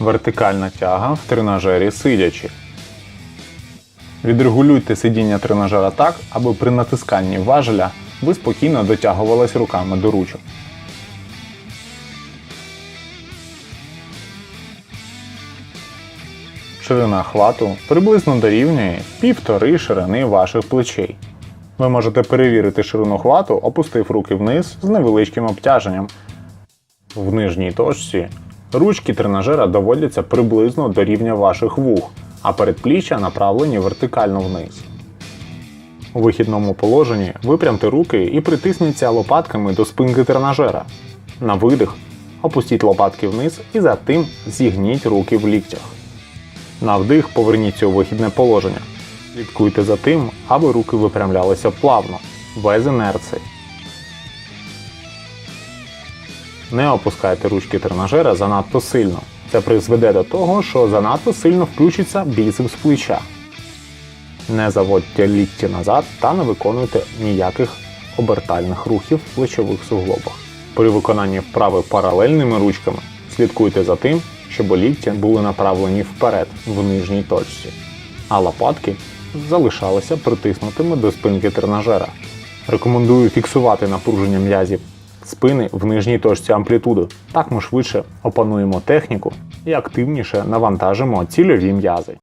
Вертикальна тяга в тренажері сидячи. Відрегулюйте сидіння тренажера так, аби при натисканні важеля ви спокійно дотягувались руками до ручок. Ширина хвату приблизно дорівнює півтори ширини ваших плечей. Ви можете перевірити ширину хвату, опустив руки вниз з невеличким обтяженням. В нижній точці ручки тренажера доводяться приблизно до рівня ваших вух, а передпліччя направлені вертикально вниз. У вихідному положенні випрямте руки і притисніться лопатками до спинки тренажера. На видих опустіть лопатки вниз і затим зігніть руки в ліктях. На вдих поверніться у вихідне положення. Слідкуйте за тим, аби руки випрямлялися плавно, без інерції. Не опускайте ручки тренажера занадто сильно. Це призведе до того, що занадто сильно включиться біцепс плеча. Не заводьте лікті назад та не виконуйте ніяких обертальних рухів в плечових суглобах. При виконанні вправи паралельними ручками слідкуйте за тим, щоб лікті були направлені вперед в нижній точці, а лопатки залишалися притиснутими до спинки тренажера. Рекомендую фіксувати напруження м'язів спини в нижній точці амплітуди. Так ми швидше опануємо техніку і активніше навантажимо цільові м'язи.